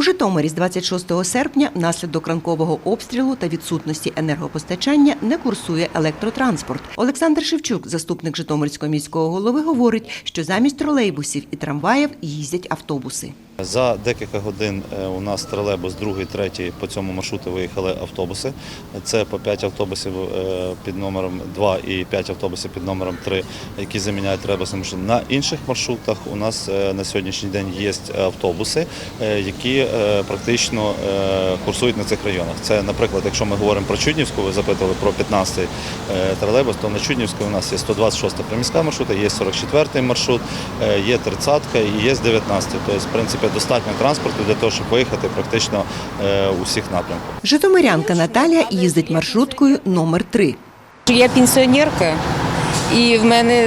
У Житомирі з 26 серпня внаслідок ранкового обстрілу та відсутності енергопостачання не курсує електротранспорт. Олександр Шевчук, заступник Житомирського міського голови, говорить, що замість тролейбусів і трамваїв їздять автобуси. За декілька годин е, у нас тролейбус, другий, третій по цьому маршруту виїхали автобуси. Це по 5 автобусів е, під номером 2 і 5 автобусів під номером 3, які заміняють тролейбуси. маршрут. На інших маршрутах у нас е, на сьогоднішній день є автобуси, які практично курсують на цих районах. Це, наприклад, якщо ми говоримо про Чуднівську, ви запитували про 15-й е, тролейбус, то на Чуднівську у нас є 126-та приміська маршрута, є 44-й маршрут, є 30-ка і є 19-й. Тобто, в принципі, достатньо транспорту для того, щоб виїхати практично е, у всіх напрямках. Житомирянка Наталія їздить маршруткою номер 3 Я пенсіонерка, і в мене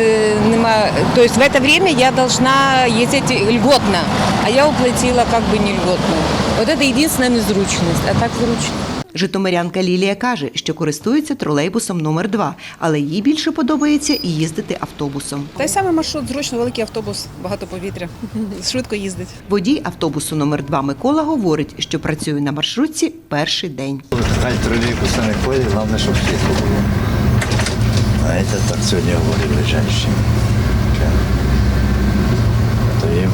нема. Тобто в це время я должна їздити льготно, а я оплатила как бы не льготно. Вот это единственная незручность, а так зручно. Житомирянка Лілія каже, що користується тролейбусом номер 2 але їй більше подобається і їздити автобусом. Той самий маршрут, зручно великий автобус, багато повітря, швидко їздить. Водій автобусу номер 2 Микола говорить, що працює на маршрутці перший день. Хай тролейбуса не ходить, головне, щоб світло було. Знаєте, так сьогодні говорили жінки. То їм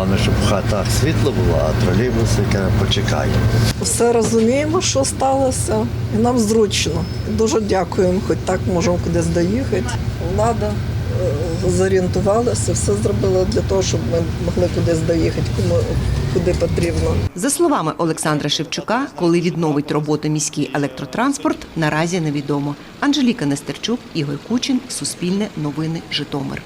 головне, щоб в хатах світло було, а тролейбуси почекають. Все розуміємо, що сталося, і нам зручно. Дуже дякуємо, хоч так можемо кудись доїхати. Влада е, зорієнтувалася, все зробила для того, щоб ми могли кудись доїхати, кому куди потрібно. За словами Олександра Шевчука, коли відновить роботу міський електротранспорт, наразі невідомо. Анжеліка Нестерчук, Ігор Кучин, Суспільне новини, Житомир.